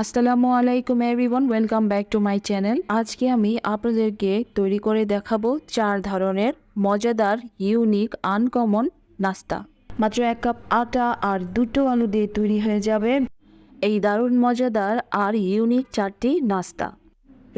আসসালামু আলাইকুম everyone, welcome back to my channel. আজকে আমি আপনাদেরকে তৈরি করে দেখাবো চার ধরনের মজাদার, ইউনিক, আনকমন নাস্তা। মাত্র এক কাপ আটা আর দুটো আলু দিয়ে তৈরি হয়ে যাবে এই দারুণ, মজাদার আর ইউনিক চারটি নাস্তা।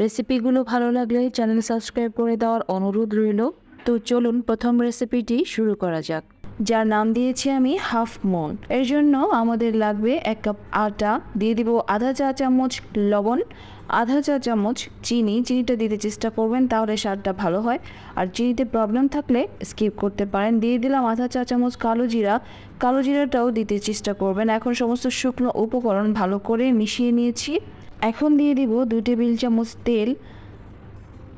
রেসিপিগুলো ভালো লাগলে চ্যানেল সাবস্ক্রাইব করে দেওয়ার অনুরোধ রইল। তো চলুন প্রথম রেসিপিটি শুরু করা যাক। যার নাম দিয়েছি আমি হাফ মন। এর জন্য আমাদের লাগবে এক কাপ আটা, দিয়ে দিব আধা চা চামচ লবণ, আধা চা চামচ চিনি। চিনিটা দিতে চেষ্টা করবেন, তাহলে স্বাদটা ভালো হয়। আর চিনিতে প্রবলেম থাকলে স্কিপ করতে পারেন। দিয়ে দিলাম আধা চা চামচ কালো জিরা। কালো জিরাটাও দিতে চেষ্টা করবেন। এখন সমস্ত শুকনো উপকরণ ভালো করে মিশিয়ে নিয়েছি। এখন দিয়ে দিব দুই টেবিল চামচ তেল।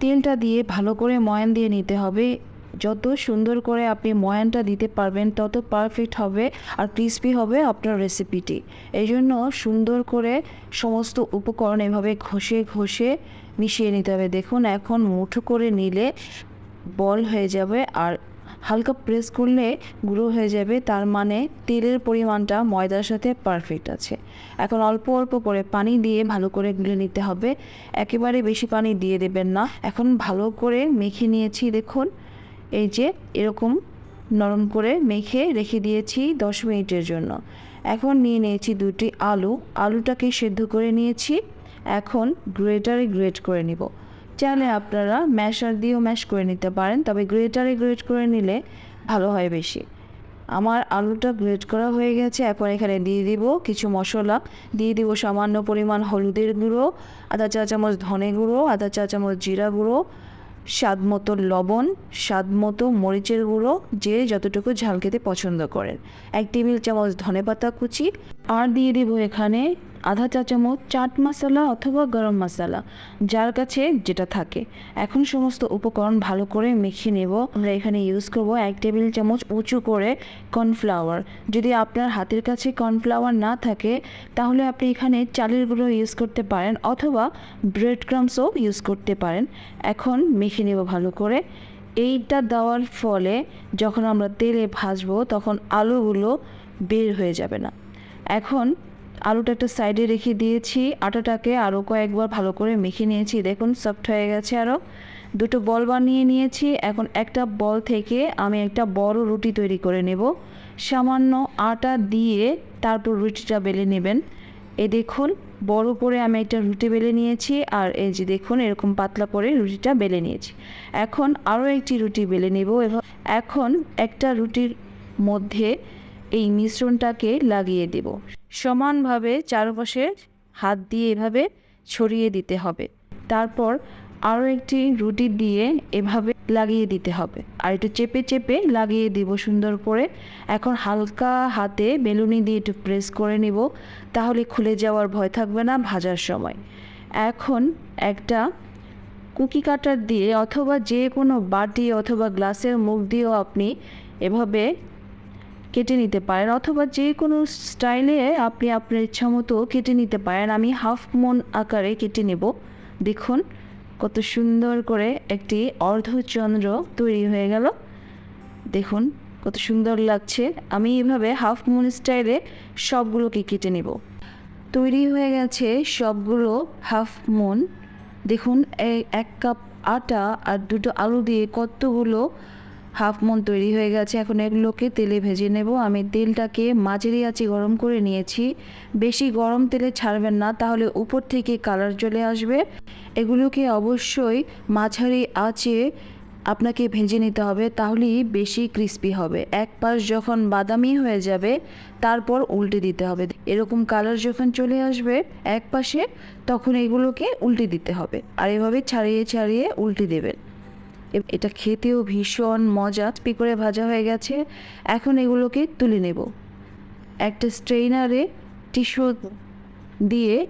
তেলটা দিয়ে ভালো করে ময়ান দিয়ে নিতে হবে। যত সুন্দর করে আপনি ময়ানটা দিতে পারবেন, তত পারফেক্ট হবে আর ক্রিস্পি হবে আপনার রেসিপিটি এই জন্য সুন্দর করে সমস্ত উপকরণ এভাবে ঘষে ঘষে মিশিয়ে নিতে হবে। দেখুন, এখন মুঠো করে নিলে বল হয়ে যাবে আর হালকা প্রেস করলে গুঁড়ো হয়ে যাবে। তার মানে তেলের পরিমাণটা ময়দার সাথে পারফেক্ট আছে। এখন অল্প অল্প করে পানি দিয়ে ভালো করে গুলে নিতে হবে। একেবারে বেশি পানি দিয়ে দেবেন না। এখন ভালো করে মেখে নিয়েছি, দেখুন। এই যে এরকম নরম করে মেখে রেখে দিয়েছি দশ মিনিটের জন্য। এখন নিয়ে নিয়েছি দুটি আলু। আলুটাকে সেদ্ধ করে নিয়েছি। এখন গ্রেটারে গ্রেট করে নিব। চাইলে আপনারা ম্যাশার দিয়েও ম্যাশ করে নিতে পারেন, তবে গ্রেটারে গ্রেট করে নিলে ভালো হয় বেশি। আমার আলুটা গ্রেট করা হয়ে গেছে। এখন এখানে দিয়ে দিব কিছু মশলা। দিয়ে দিব সামান্য পরিমাণ হলুদের গুঁড়ো আধা চা চামচ ধনে গুঁড়ো আধা চা চামচ জিরা গুঁড়ো স্বাদ মতো লবণ স্বাদ মতো মরিচের গুঁড়ো, যে যতটুকু ঝাল খেতে পছন্দ করেন। এক টেবিল চামচ ধনেপাতা কুচি। আর দিয়ে দেবো এখানে আধা চা চামচ চাট মশলা অথবা গরম মশলা, যার কাছে যেটা থাকে। এখন সমস্ত উপকরণ ভালো করে মেখে নেব। আমরা এখানে ইউজ করব এক টেবিল চামচ উঁচু করে কর্নফ্লাওয়ার। যদি আপনার হাতের কাছে কর্নফ্লাওয়ার না থাকে, তাহলে আপনি এখানে চালের গুঁড়ো ইউজ করতে পারেন অথবা ব্রেড ক্রামসও ইউজ করতে পারেন। এখন মেখে নেব ভালো করে। এইটা দেওয়ার ফলে যখন আমরা তেলে ভাজবো, তখন আলুগুলো বের হয়ে যাবে না। এখন আলুটা একটা সাইডে রেখে দিয়েছি। আটাটাকে আরও কয়েকবার ভালো করে মেখে নিয়েছি। দেখুন সফট হয়ে গেছে আরও দুটো বল বানিয়ে নিয়েছি। এখন একটা বল থেকে আমি একটা বড় রুটি তৈরি করে নেব। সামান্য আটা দিয়ে তারপর রুটিটা বেলে নেবেন। এ দেখুন, বড় করে আমি একটা রুটি বেলে নিয়েছি আর এই যে দেখুন, এরকম পাতলা করে রুটিটা বেলে নিয়েছি। এখন আরও একটি রুটি বেলে নেব। এখন একটা রুটির মধ্যে এই মিশ্রণটাকে লাগিয়ে দেব। সমানভাবে চারপাশে হাত দিয়ে এভাবে ছড়িয়ে দিতে হবে। তারপর আরও একটি রুটি দিয়ে এভাবে লাগিয়ে দিতে হবে। আর একটু চেপে চেপে লাগিয়ে দিব সুন্দর করে। এখন হালকা হাতে বেলুনি দিয়ে একটু প্রেস করে নিব। তাহলে খুলে যাওয়ার ভয় থাকবে না, ভাজার সময়। এখন একটা কুকি কাটার দিয়ে অথবা যে কোনো বাটি অথবা গ্লাসের মুখ দিয়েও আপনি এভাবে কেটে নিতে পারেন অথবা যে কোনো স্টাইলে আপনি আপনার ইচ্ছা মতো কেটে নিতে পারেন। আমি হাফ মন আকারে কেটে নেব। দেখুন কত সুন্দর করে একটি অর্ধচন্দ্র তৈরি হয়ে গেল। দেখুন কত সুন্দর লাগছে। আমি এভাবে হাফ মুন স্টাইলে সবগুলোকে কেটে নেব। তৈরি হয়ে গেছে সবগুলো হাফ মুন। দেখুন এক কাপ আটা আর দুটো আলু দিয়ে কতগুলো হাফ মন তৈরি হয়ে গেছে। এখন এগুলোকে তেলে ভেজে নেব। আমি তেলটাকে মাঝারি আঁচে গরম করে নিয়েছি। বেশি গরম তেলে ছাড়বেন না, তাহলে উপর থেকে কালার চলে আসবে। এগুলোকে অবশ্যই মাঝারি আঁচে আপনাকে ভেজে নিতে হবে, তাহলেই বেশি ক্রিস্পি হবে। এক পাশ যখন বাদামি হয়ে যাবে, তারপর উল্টে দিতে হবে। এরকম কালার যখন চলে আসবে এক পাশে, তখন এগুলোকে উল্টে দিতে হবে। আর এভাবে ছাড়িয়ে ছাড়িয়ে উল্টে দেবেন। এটা খেতেও ভীষণ মজা করে ভাজা হয়ে গেছে। এখন এগুলোকে তুলে নেব। একটা স্ট্রেইনারে টিস্যু দিয়ে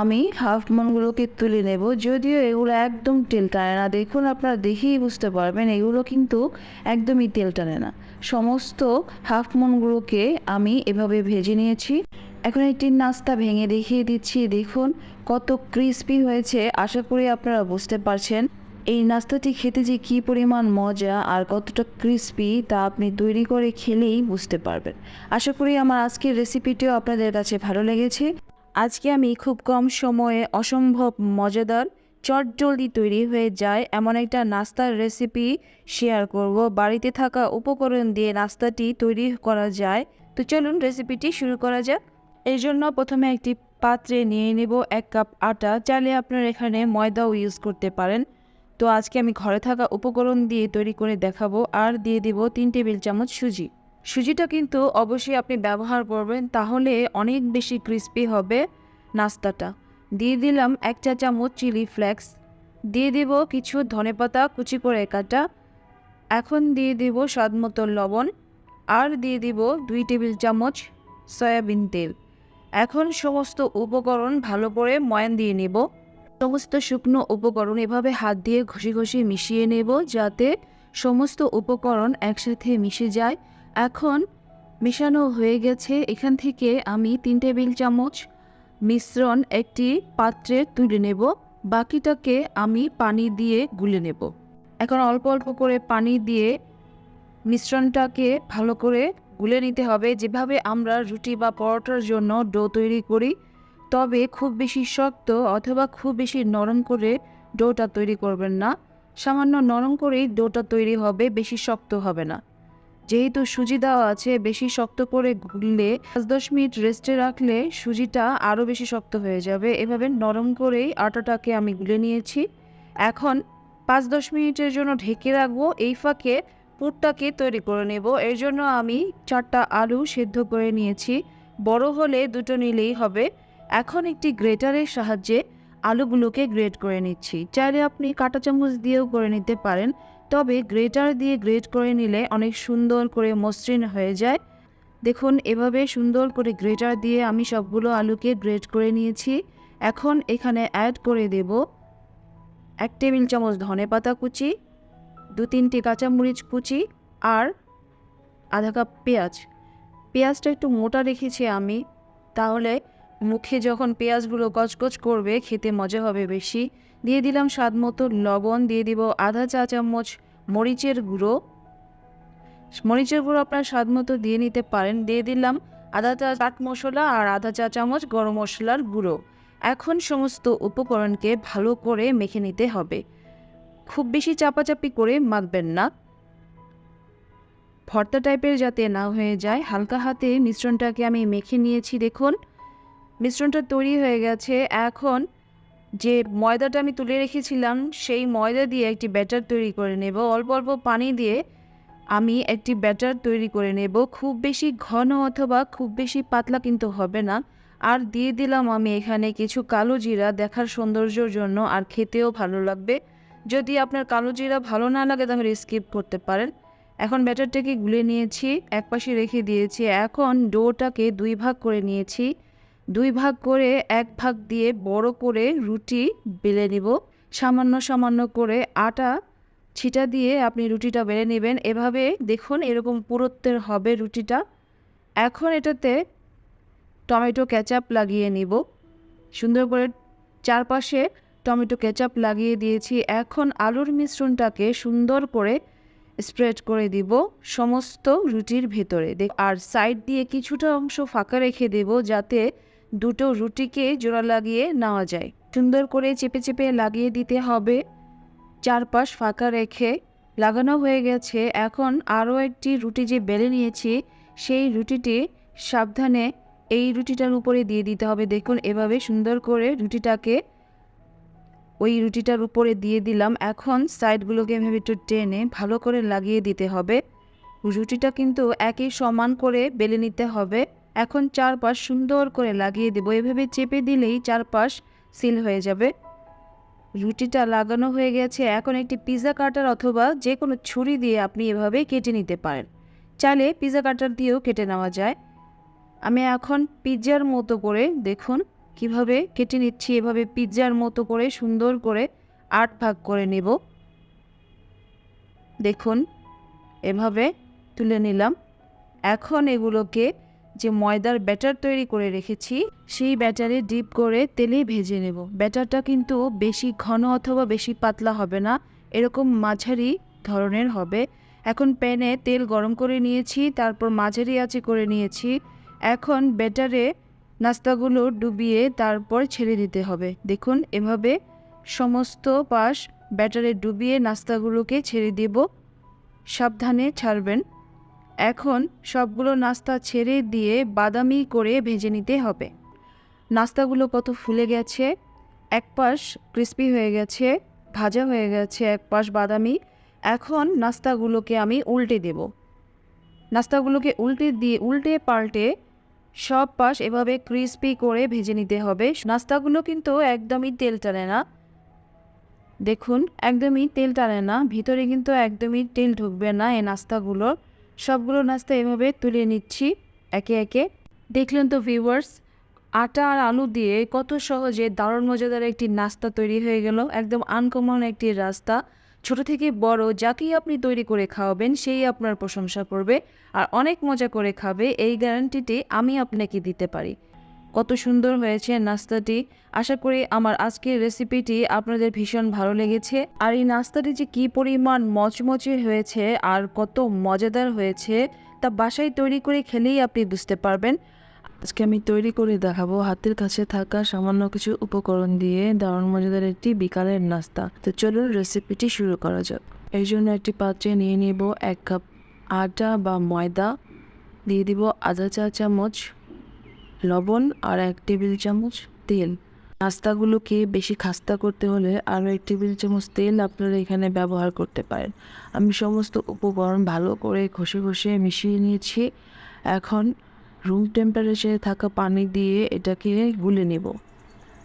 আমি হাফ মনগুলোকে তুলে নেব। যদিও এগুলো একদম তেল টানে না। দেখুন, আপনারা দেখেই বুঝতে পারবেন, এগুলো কিন্তু একদমই তেল টানে না। সমস্ত হাফ মনগুলোকে আমি এভাবে ভেজে নিয়েছি। এখন একটি নাস্তা ভেঙে দেখিয়ে দিচ্ছি। দেখুন, কত ক্রিস্পি হয়েছে। আশা করি আপনারা বুঝতে পারছেন। এই নাস্তাটি খেতে যে কী পরিমাণ মজা আর কতটা ক্রিস্পি তা আপনি তৈরি করে খেলেই বুঝতে পারবেন। আশা করি আমার আজকের রেসিপিটিও আপনাদের কাছে ভালো লেগেছে। আজকে আমি খুব কম সময়ে অসম্ভব মজাদার চটজলদি তৈরি হয়ে যায় এমন একটা নাস্তার রেসিপি শেয়ার করব। বাড়িতে থাকা উপকরণ দিয়ে নাস্তাটি তৈরি করা যায়। তো চলুন রেসিপিটি শুরু করা যাক। এই জন্য প্রথমে একটি পাত্রে নিয়ে নেব এক কাপ আটা। চাইলে আপনারা এখানে ময়দাও ইউজ করতে পারেন। তো আজকে আমি ঘরে থাকা উপকরণ দিয়ে তৈরি করে দেখাবো আর দিয়ে দিব তিন টেবিল চামচ সুজি। সুজিটা কিন্তু অবশ্যই আপনি ব্যবহার করবেন, তাহলে অনেক বেশি ক্রিস্পি হবে নাস্তাটা। দিয়ে দিলাম এক চা চামচ চিলি ফ্লেক্স। দিয়ে দিব কিছু ধনেপাতা কুচি করে কাটা। এখন দিয়ে দিব স্বাদ মতো লবণ। আর দিয়ে দিব দুই টেবিল চামচ সয়াবিন তেল। এখন সমস্ত উপকরণ ভালো করে ময়ান দিয়ে নেব। সমস্ত শুকনো উপকরণ এভাবে হাত দিয়ে ঘষে ঘষে মিশিয়ে নেব যাতে সমস্ত উপকরণ একসাথে মিশে যায়। এখন মেশানো হয়ে গেছে। এখান থেকে আমি তিন টেবিল চামচ মিশ্রণ একটি পাত্রে তুলে নেব। বাকিটাকে আমি পানি দিয়ে গুলে নেব। এখন অল্প অল্প করে পানি দিয়ে মিশ্রণটাকে ভালো করে গুলে নিতে হবে। যেভাবে আমরা রুটি বা পরোটার জন্য ডো তৈরি করি তবে খুব বেশি শক্ত অথবা খুব বেশি নরম করে ডোটা তৈরি করবেন না। সামান্য নরম করেই ডোটা তৈরি হবে, বেশি শক্ত হবে না। যেহেতু সুজি দেওয়া আছে, বেশি শক্ত করে গুললে পাঁচ দশ মিনিট রেস্টে রাখলে সুজিটা আরও বেশি শক্ত হয়ে যাবে। এভাবে নরম করেই আটাটাকে আমি গুলে নিয়েছি। এখন পাঁচ দশ মিনিটের জন্য ঢেকে রাখব, এই ফাঁকে পুরটাকে তৈরি করে নেব। এর জন্য আমি চারটা আলু সেদ্ধ করে নিয়েছি। বড় হলে দুটো নিলেই হবে। এখন একটি গ্রেটারের সাহায্যে আলুগুলোকে গ্রেট করে নিচ্ছি। চাইলে আপনি কাঁটা চামচ দিয়েও করে নিতে পারেন, তবে গ্রেটার দিয়ে গ্রেট করে নিলে অনেক সুন্দর করে মসৃণ হয়ে যায়। দেখুন, এভাবে সুন্দর করে গ্রেটার দিয়ে আমি সবগুলো আলুকে গ্রেট করে নিয়েছি। এখন এখানে অ্যাড করে দেব এক টেবিল চামচ ধনে পাতা কুচি, দু তিনটি কাঁচামরিচ কুচি আর আধা কাপ পেঁয়াজ। পেঁয়াজটা একটু মোটা রেখেছি আমি, তাহলে মুখে যখন পেঁয়াজগুলো গজগজ করবে, খেতে মজা হবে বেশি। দিয়ে দিলাম স্বাদ মতো লবণ, দিয়ে দিব আধা চা চামচ মরিচের গুঁড়ো। মরিচের গুঁড়ো আপনার স্বাদ মতো দিয়ে নিতে পারেন। দিয়ে দিলাম আধা চা চাট মশলা আর আধা চা চামচ গরম মশলার গুঁড়ো। এখন সমস্ত উপকরণকে ভালো করে মেখে নিতে হবে। খুব বেশি চাপাচাপি করে মাখবেন না। ভর্তা টাইপের যাতে না হয়ে যায়, হালকা হাতে মিশ্রণটাকে আমি মেখে নিয়েছি, দেখুন। মিশ্রণটা তৈরি হয়ে গেছে। এখন যে ময়দাটা আমি তুলে রেখেছিলাম, সেই ময়দা দিয়ে একটি ব্যাটার তৈরি করে নেব। অল্প অল্প পানি দিয়ে আমি একটি ব্যাটার তৈরি করে নেব। খুব বেশি ঘন অথবা খুব বেশি পাতলা কিন্তু হবে না। আর দিয়ে দিলাম আমি এখানে কিছু কালো জিরা দেখার সৌন্দর্যর জন্য, আর খেতেও ভালো লাগবে। যদি আপনার কালো জিরা ভালো না লাগে, তাহলে স্কিপ করতে পারেন। এখন ব্যাটারটাকে গুলে নিয়েছি এক পাশে রেখে দিয়েছি। এখন ডোটাকে দুই ভাগ করে নিয়েছি। দুই ভাগ করে এক ভাগ দিয়ে বড় করে রুটি বেলে নিব। সামান্য সামান্য করে আটা ছিটা দিয়ে আপনি রুটিটা বেলে নেবেন। এভাবে দেখুন এরকম পুরুত্বের হবে রুটিটা। এখন এটাতে টমেটো কেচাপ লাগিয়ে নিব। সুন্দর করে চারপাশে টমেটো কেচাপ লাগিয়ে দিয়েছি। এখন আলুর মিশ্রণটাকে সুন্দর করে স্প্রেড করে দিব সমস্ত রুটির ভেতরে। আর সাইড দিয়ে কিছুটা অংশ ফাঁকা রেখে দেব যাতে দুটো রুটিকে জোড়া লাগিয়ে নেওয়া যায়। সুন্দর করে চেপে চেপে লাগিয়ে দিতে হবে। চারপাশ ফাঁকা রেখে লাগানো হয়ে গেছে। এখন আরও একটি রুটি যে বেলে নিয়েছি, সেই রুটিটি সাবধানে এই রুটিটার উপরে দিয়ে দিতে হবে। দেখুন, এভাবে সুন্দর করে রুটিটাকে ওই রুটিটার উপরে দিয়ে দিলাম। এখন সাইডগুলোকে এভাবে একটু টেনে ভালো করে লাগিয়ে দিতে হবে। রুটিটা কিন্তু একই সমান করে বেলে নিতে হবে। এখন চারপাশ সুন্দর করে লাগিয়ে দেবো। এভাবে চেপে দিলেই চারপাশ সিল হয়ে যাবে। রুটিটা লাগানো হয়ে গেছে। এখন একটি পিৎজা কাটার অথবা যে কোনো ছুরি দিয়ে আপনি এভাবে কেটে নিতে পারেন। চাইলে পিৎজা কাটার দিয়েও কেটে নেওয়া যায়। আমি এখন পিৎজার মতো করে দেখুন কীভাবে কেটে নিচ্ছি। এভাবে পিৎজার মতো করে সুন্দর করে আট ভাগ করে নেব। দেখুন, এভাবে তুলে নিলাম। এখন এগুলোকে যে ময়দার ব্যাটার তৈরি করে রেখেছি, সেই ব্যাটারে ডিপ করে তেলে ভেজে নেব। ব্যাটারটা কিন্তু বেশি ঘন অথবা বেশি পাতলা হবে না, এরকম মাঝারি ধরনের হবে। এখন প্যানে তেল গরম করে নিয়েছি, তারপর মাঝারি আঁচে করে নিয়েছি। এখন ব্যাটারে নাস্তাগুলো ডুবিয়ে তারপর ছেড়ে দিতে হবে। দেখুন, এভাবে সমস্ত পাশ ব্যাটারে ডুবিয়ে নাস্তাগুলোকে ছেড়ে দেব। সাবধানে ছাড়বেন। এখন সবগুলো নাস্তা ছেড়ে দিয়ে বাদামি করে ভেজে নিতে হবে। নাস্তাগুলো কত ফুলে গেছে, এক পাশ ক্রিস্পি হয়ে গেছে, ভাজা হয়ে গেছে, এক পাশ বাদামি। এখন নাস্তাগুলোকে আমি উল্টে দেব। নাস্তাগুলোকে উল্টে দিয়ে, উল্টে পাল্টে সব পাশ এভাবে ক্রিস্পি করে ভেজে নিতে হবে। নাস্তাগুলো কিন্তু একদমই তেল টানে না। দেখুন, একদমই তেল টানে না, ভিতরে কিন্তু একদমই তেল ঢুকবে না এই নাস্তাগুলোর সবগুলো নাস্তা এভাবে তুলে নিচ্ছি একে একে। দেখলেন তো ভিউয়ার্স আটা আর আলু দিয়ে কত সহজে দারুণ মজাদার একটি নাস্তা তৈরি হয়ে গেল। একদম আনকমন একটি রাস্তা। ছোট থেকে বড় যাকেই আপনি তৈরি করে খাওয়াবেন, সেই আপনার প্রশংসা করবে। আর অনেক মজা করে খাবে, এই গ্যারান্টিটি আমি আপনাকে দিতে পারি। কত সুন্দর হয়েছে নাস্তাটি। আশা করি আমার আজকের রেসিপিটি আপনাদের ভীষণ ভালো লেগেছে। আর এই নাস্তাটি যে কী পরিমাণ মচমচে হয়েছে আর কত মজাদার হয়েছে তা বাসায় তৈরি করে খেলেই আপনি বুঝতে পারবেন। আজকে আমি তৈরি করে দেখাবো হাতের কাছে থাকা সামান্য কিছু উপকরণ দিয়ে দারুণ মজাদার একটি বিকালের নাস্তা। তো চলুন রেসিপিটি শুরু করা যাক। এই জন্য একটি পাত্রে নিয়ে নেব এক কাপ আটা বা ময়দা। দিয়ে দিব আধা চা চামচ লবণ আর এক টেবিল চামচ তেল। নাস্তাগুলোকে বেশি খাস্তা করতে হলে আরও এক টেবিল চামচ তেল আপনারা এখানে ব্যবহার করতে পারেন। আমি সমস্ত উপকরণ ভালো করে ঘষে ঘষে মিশিয়ে নিয়েছি। এখন রুম টেম্পারেচারে থাকা পানি দিয়ে এটাকে গুলে নেব।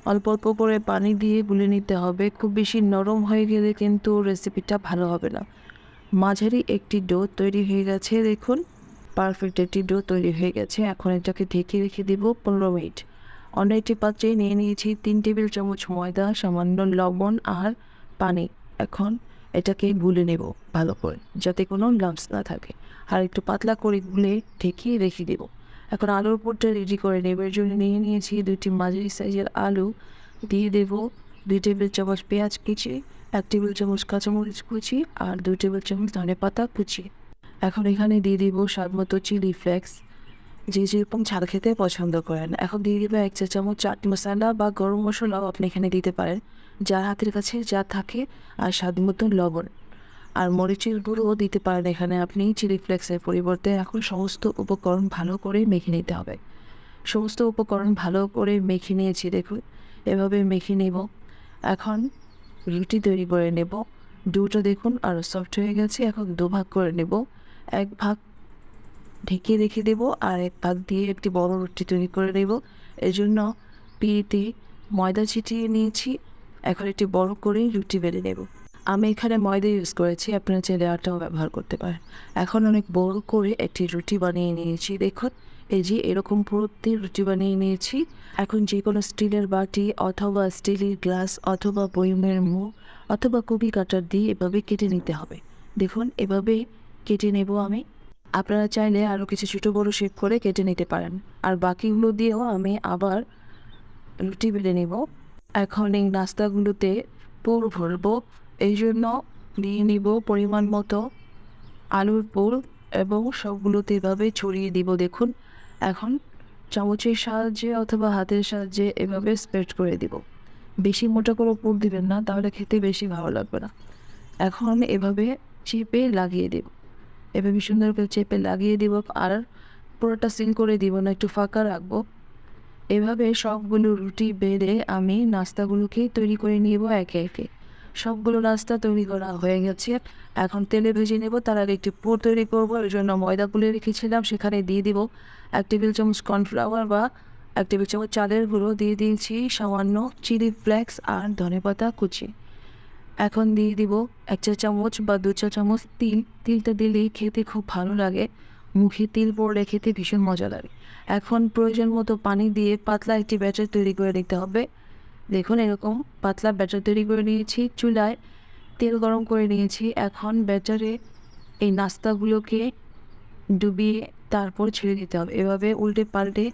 অল্প অল্প করে পানি দিয়ে গুলে নিতে হবে। খুব বেশি নরম হয়ে গেলে কিন্তু রেসিপিটা ভালো হবে না। মাঝারি একটি ডো তৈরি হয়ে গেছে, দেখুন। পারফেক্ট একটি ডো তৈরি হয়ে গেছে। এখন এটাকে ঢেকে রেখে দেব পনেরো মিনিট। অন্য একটি পাত্রে নিয়ে নিয়েছি তিন টেবিল চামচ ময়দা, সামান্য লবণ আর পানি। এখন এটাকে গুলে নেব ভালো করে, যাতে কোনো লাম্পস না থাকে। আর একটু পাতলা করে গুলে ঢেকে রেখে দেব। এখন আলুর পুরটা রেডি করে নেব। এর জন্য নিয়ে নিয়েছি দুটি মাঝারি সাইজের আলু। দিয়ে দেব দুই টেবিল চামচ পেঁয়াজ কুচি, এক টেবিল চামচ কাঁচামরিচ কুচি আর দুই টেবিল চামচ ধনে পাতা কুচি। এখন এখানে দিয়ে দিব স্বাদ মতো চিলি ফ্লেক্স। যে যেরকম ঝাল খেতে পছন্দ করেন। এখন দিয়ে দিব এক চা চামচ চাট মশলা বা গরম মশলাও আপনি এখানে দিতে পারেন, যার হাতের কাছে যা থাকে আর স্বাদ মতো লবণ। আর মরিচের গুঁড়োও দিতে পারেন এখানে আপনি। চিলি ফ্লেক্সের পরিবর্তে এখন সমস্ত উপকরণ ভালো করে মেখে নিতে হবে। সমস্ত উপকরণ ভালো করে মেখে নিয়েছি দেখুন, এভাবে মেখে নেব। এখন রুটি তৈরি করে নেব। দুটো দেখুন আরও সফট হয়ে গেছে, এখন দুভাগ করে নেব। এক ভাগ ঢেকে রেখে দেব আর এক ভাগ দিয়ে একটি বড় রুটি তৈরি করে এই জন্য পিড়িতে ময়দা ছিটিয়ে নিয়েছি। এখন একটি বড় করে রুটি বেলে নেব। আমি এখানে ময়দা ইউজ করেছি, আপনারা চাইলে আটাও ব্যবহার করতে পারেন। এখন অনেক বড় করে একটি রুটি বানিয়ে নিয়েছি, দেখুন। এই যে এরকম পুরোতে রুটি বানিয়ে নিয়েছি। এখন যে কোনো স্টিলের বাটি অথবা স্টিলের গ্লাস অথবা বয়মের মুখ অথবা কবি কাটার দিয়ে এভাবে কেটে নিতে হবে। দেখুন, এভাবে কেটে নেব আমি। আপনারা চাইলে আরও কিছু ছোটো বড়ো শেপ করে কেটে নিতে পারেন। আর বাকিগুলো দিয়েও আমি আবার রুটি বেলে নেব। এখন এই নাস্তাগুলোতে পুর ভরবো। এই জন্য নিয়ে নিব পরিমাণ মতো আলুর পুর এবং সবগুলোতে এভাবে ছড়িয়ে দিব, দেখুন। এখন চামচের সাহায্যে অথবা হাতের সাহায্যে এভাবে স্প্রেড করে দিব। বেশি মোটা করে পুর দিবেন না, তাহলে খেতে বেশি ভালো লাগবে না। এখন এভাবে চেপে লাগিয়ে দেব। এভাবে সুন্দর করে চেপে লাগিয়ে দিব আর পুরোটা সিল করে দিব না, একটু ফাঁকা রাখব। এভাবে সবগুলো রুটি বেঁধে আমি নাস্তাগুলোকে তৈরি করে নিব একে একে। সবগুলো নাস্তা তৈরি করা হয়ে গেছে। এখন তেলে ভেজে নেব, তার আগে একটি পুর তৈরি করব, এর জন্য ময়দা গুলে রেখেছিলাম, সেখানে দিয়ে দিব এক টেবিল চামচ কর্নফ্লাওয়ার বা এক টেবিল চামচ চালের গুঁড়ো, দিয়ে দিয়েছি সামান্য চিলি ফ্লেক্স আর ধনেপাতা কুচি। এখন দিয়ে দিব এক চা চামচ বা দু চা চামচ তিল। তিলটা দিলে খেতে খুব ভালো লাগে। মুখে তিল পড়লে খেতে ভীষণ মজা লাগে। এখন প্রয়োজন মতো পানি দিয়ে পাতলা একটি ব্যাটার তৈরি করে নিতে হবে। দেখুন এরকম পাতলা ব্যাটার তৈরি করে নিয়েছি। চুলায় তেল গরম করে নিয়েছি। এখন ব্যাটারে এই নাস্তাগুলোকে ডুবিয়ে তারপর ছেড়ে দিতে হবে। এভাবে উল্টে পাল্টে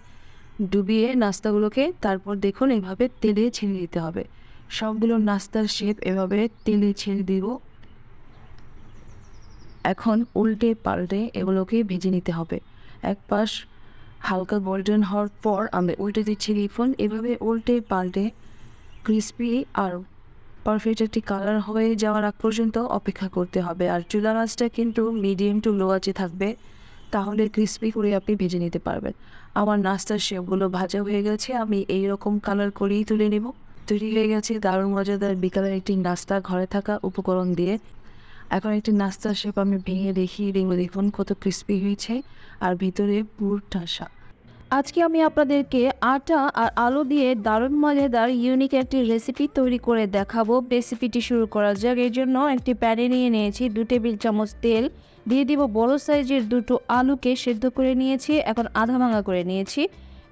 ডুবিয়ে নাস্তাগুলোকে তারপর দেখুন এভাবে তেলে ছেড়ে দিতে হবে। সবগুলো নাস্তার শেপ এভাবে তেলে ছেড়ে দিব। এখন উল্টে পাল্টে এগুলোকে ভেজে নিতে হবে। এক পাশ হালকা গোল্ডেন হওয়ার পর আমি উল্টে দিচ্ছি রিফন এভাবে উল্টে পাল্টে ক্রিস্পি আর পারফেক্ট একটি কালার হয়ে যাওয়ার আগ পর্যন্ত অপেক্ষা করতে হবে। আর চুলা মাছটা কিন্তু মিডিয়াম টু লো আঁচে থাকবে। তাহলে ক্রিস্পি করে আপনি ভেজে নিতে পারবেন। আমার নাস্তার শেপগুলো ভাজা হয়ে গেছে। আমি এই রকম কালার করেই তুলে নেব। তৈরি হয়ে গেছে দারুণ মজাদার বিকালের একটি নাস্তা, ঘরে থাকা উপকরণ দিয়ে। এখন একটি নাস্তার শেপ আমি ভেঙে দেখি দেবো, দেখুন কত ক্রিস্পি হয়েছে আর ভিতরে পুর ঠাসা। আজকে আমি আপনাদেরকে আটা আর আলু দিয়ে দারুণ মজাদার ইউনিক একটি রেসিপি তৈরি করে দেখাবো। রেসিপিটি শুরু করা যাক। এর জন্য একটি প্যানে নিয়ে নিয়েছি দু টেবিল চামচ তেল। দিয়ে দিব বড় সাইজের দুটো আলুকে সেদ্ধ করে নিয়েছি। এখন আধা ভাঙা করে নিয়েছি।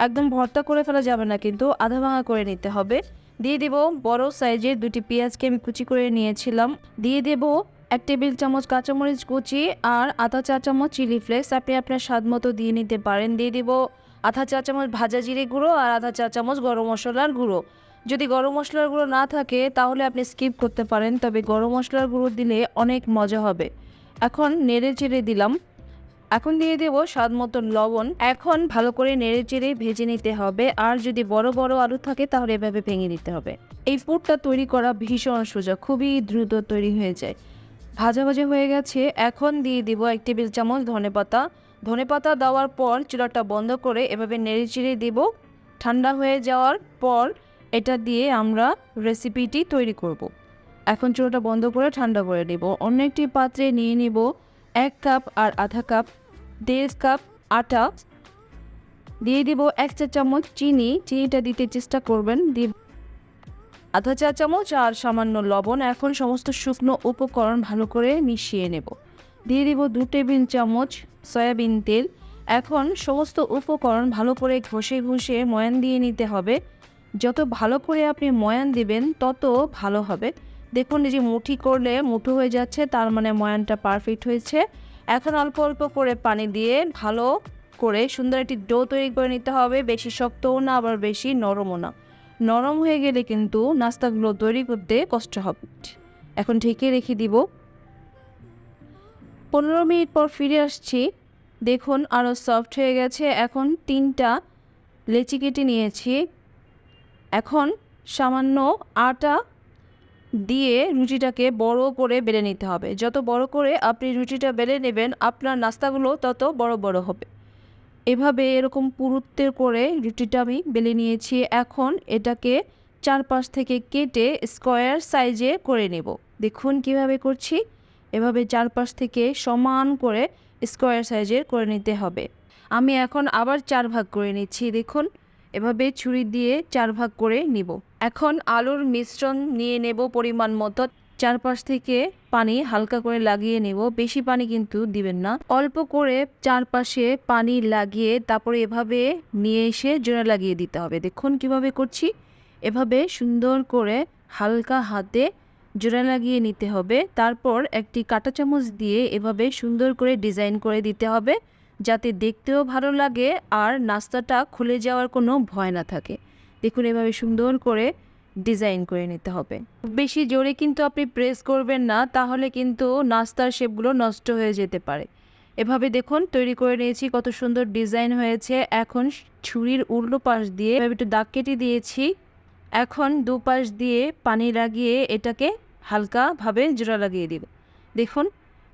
একদম ভর্তা করে ফেলা যাবে না, কিন্তু আধা ভাঙা করে নিতে হবে। দিয়ে দিব বড় সাইজের দুটি পেঁয়াজকে আমি কুচি করে নিয়েছিলাম। দিয়ে দেব এক টেবিল চামচ কাঁচামরিচ কুচি আর আধা চা চামচ চিলি ফ্লেক্স। আপনি আপনার স্বাদ মতো দিয়ে নিতে পারেন। দিয়ে দিব আধা চা চামচ ভাজা জিরে গুঁড়ো আর আধা চা চামচ গরম মশলার গুঁড়ো। যদি গরম মশলার গুঁড়ো না থাকে, তাহলে আপনি স্কিপ করতে পারেন, তবে গরম মশলার গুঁড়ো দিলে অনেক মজা হবে। এখন নেড়ে চেড়ে দিলাম। এখন দিয়ে দেব স্বাদ মতন লবণ। এখন ভালো করে নেড়ে চেড়ে ভেজে নিতে হবে। আর যদি বড় বড় আলু থাকে, তাহলে এভাবে ভেঙে নিতে হবে। এই ফুডটা তৈরি করা ভীষণ সোজা, খুবই দ্রুত তৈরি হয়ে যায়। ভাজা ভাজা হয়ে গেছে। এখন দিয়ে দিব এক টেবিল চামচ ধনে পাতা। ধনে পাতা দেওয়ার পর চুলাটা বন্ধ করে এভাবে নেড়ে চেড়ে দিব। ঠান্ডা হয়ে যাওয়ার পর এটা দিয়ে আমরা রেসিপিটি তৈরি করব। এখন চুলাটা বন্ধ করে ঠান্ডা করে নেব। অন্য একটি পাত্রে নিয়ে নিব। কাপ আর আধা কাপ, দেড় কাপ আটা। দিয়ে দিব এক চা চামচ চিনি। চিনিটা দিতে চেষ্টা করবেন। দিয়ে আধা চা চামচ আর সামান্য লবণ। এখন সমস্ত শুকনো উপকরণ ভালো করে মিশিয়ে নেব। দিয়ে দিব দু টেবিল চামচ সয়াবিন তেল। এখন সমস্ত উপকরণ ভালো করে ঘষে ঘষে ময়ান দিয়ে নিতে হবে। যত ভালো করে আপনি ময়ান দিবেন, তত ভালো হবে। দেখুন এই যে মুঠি করলে মুঠো হয়ে যাচ্ছে, তার মানে ময়ানটা পারফেক্ট হয়েছে। এখন অল্প অল্প করে পানি দিয়ে ভালো করে সুন্দর একটি ডো তৈরি করে নিতে হবে, বেশি শক্তও না, আবার বেশি নরমও না। নরম হয়ে গেলে কিন্তু নাস্তাগুলো তৈরি করতে কষ্ট হবে। এখন ঢেকে রেখে দিব। পনেরো মিনিট পর ফিরে আসছি। দেখুন আরও সফট হয়ে গেছে। এখন তিনটা লেচি কেটে নিয়েছি। এখন সামান্য আটা দিয়ে রুটিটাকে বড় করে বেলে নিতে হবে। যত বড় করে আপনি রুটিটা বেলে নেবেন, আপনার নাস্তাগুলো তত বড় বড় হবে। এভাবে এরকম পুরুত্বের করে রুটিটা আমি বেলে নিয়েছি। এখন এটাকে চারপাশ থেকে কেটে স্কোয়ার সাইজে করে নেব। দেখুন কীভাবে করছি। এভাবে চারপাশ থেকে সমান করে স্কোয়ার সাইজের করে নিতে হবে। আমি এখন আবার চার ভাগ করে নিচ্ছি। দেখুন এভাবে ছুরি দিয়ে চার ভাগ করে নিব। এখন আলুর মিশ্রণ নিয়ে নেব পরিমাণ মতো। চারপাশ থেকে পানি হালকা করে লাগিয়ে নেব। বেশি পানি কিন্তু দিবেন না। অল্প করে চারপাশে পানি লাগিয়ে তারপরে এভাবে নিয়ে এসে জোড়া লাগিয়ে দিতে হবে। দেখুন কীভাবে করছি। এভাবে সুন্দর করে হালকা হাতে জোড়া লাগিয়ে নিতে হবে। তারপর একটি কাঁটা চামচ দিয়ে এভাবে সুন্দর করে ডিজাইন করে দিতে হবে। যাতে দেখতেও ভালো লাগে আর নাস্তাটা খুলে যাওয়ার কোনো ভয় না থাকে। দেখুন এভাবে সুন্দর করে ডিজাইন করে নিতে হবে। বেশি জোরে কিন্তু আপনি প্রেস করবেন না, তাহলে কিন্তু নাস্তার শেপগুলো নষ্ট হয়ে যেতে পারে। এভাবে দেখুন, তৈরি করে নিয়েছি, কত সুন্দর ডিজাইন হয়েছে। এখন ছুরির উল্টো পাশ দিয়ে এভাবে একটু দাগ কেটে দিয়েছি। এখন দুপাশ দিয়ে পানি লাগিয়ে এটাকে হালকাভাবে জোড়া লাগিয়ে দিব। দেখুন,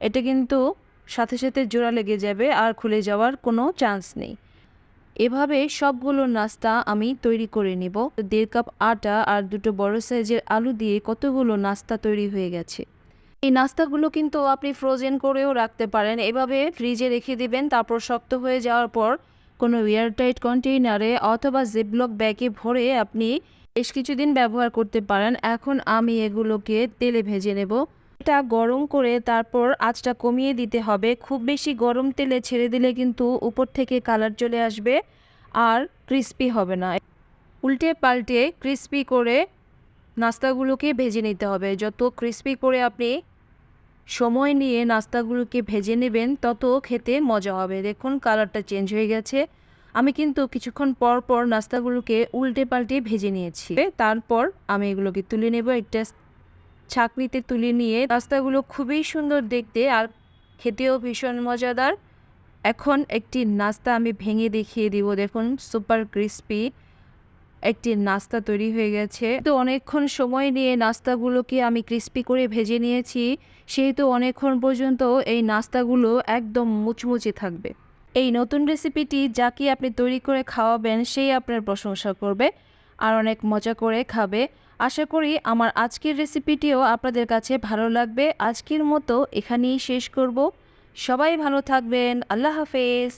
এটা কিন্তু সাথে সাথে জোড়া লেগে যাবে আর খুলে যাওয়ার কোনো চান্স নেই। এভাবে সবগুলো নাস্তা আমি তৈরি করে নেব। দেড় কাপ আটা আর দুটো বড় সাইজের আলু দিয়ে কতগুলো নাস্তা তৈরি হয়ে গেছে। এই নাস্তাগুলো কিন্তু আপনি ফ্রোজেন করেও রাখতে পারেন। এভাবে ফ্রিজে রেখে দিবেন, তারপর শক্ত হয়ে যাওয়ার পর কোনো এয়ারটাইট কন্টেইনারে অথবা জিপলক ব্যাগে ভরে আপনি বেশ কিছুদিন ব্যবহার করতে পারেন। এখন আমি এগুলোকে তেলে ভেজে নেব। এটা গরম করে তারপর আঁচটা কমিয়ে দিতে হবে। খুব বেশি গরম তেলে ছেড়ে দিলে কিন্তু উপর থেকে কালার চলে আসবে আর ক্রিস্পি হবে না। উল্টে পাল্টে ক্রিস্পি করে নাস্তাগুলোকে ভেজে নিতে হবে। যত ক্রিস্পি করে আপনি সময় নিয়ে নাস্তাগুলোকে ভেজে নেবেন, তত খেতে মজা হবে। দেখুন, কালারটা চেঞ্জ হয়ে গেছে। আমি কিন্তু কিছুক্ষণ পর পর নাস্তাগুলোকে উল্টে পাল্টে ভেজে নিয়েছি। তারপর আমি এগুলোকে তুলে নেব। একটা ছাকনিতে তুলে নিয়ে নাস্তাগুলো খুবই সুন্দর দেখতে আর খেতেও ভীষণ মজাদার। এখন একটি নাস্তা আমি ভেঙে দেখিয়ে দিব। দেখুন, সুপার ক্রিস্পি একটি নাস্তা তৈরি হয়ে গেছে। তো অনেকক্ষণ সময় নিয়ে নাস্তাগুলোকে আমি ক্রিস্পি করে ভেজে নিয়েছি, সেহেতু অনেকক্ষণ পর্যন্ত এই নাস্তাগুলো একদম মুচমুচে থাকবে। এই নতুন রেসিপিটি যাকে আপনি তৈরি করে খাওয়াবেন, সেই আপনার প্রশংসা করবে আর অনেক মজা করে খাবে। আশা করি আমার আজকের রেসিপিটিও আপনাদের কাছে ভালো লাগবে। আজকের মতো এখানেই শেষ করব। সবাই ভালো থাকবেন। আল্লাহ হাফেজ।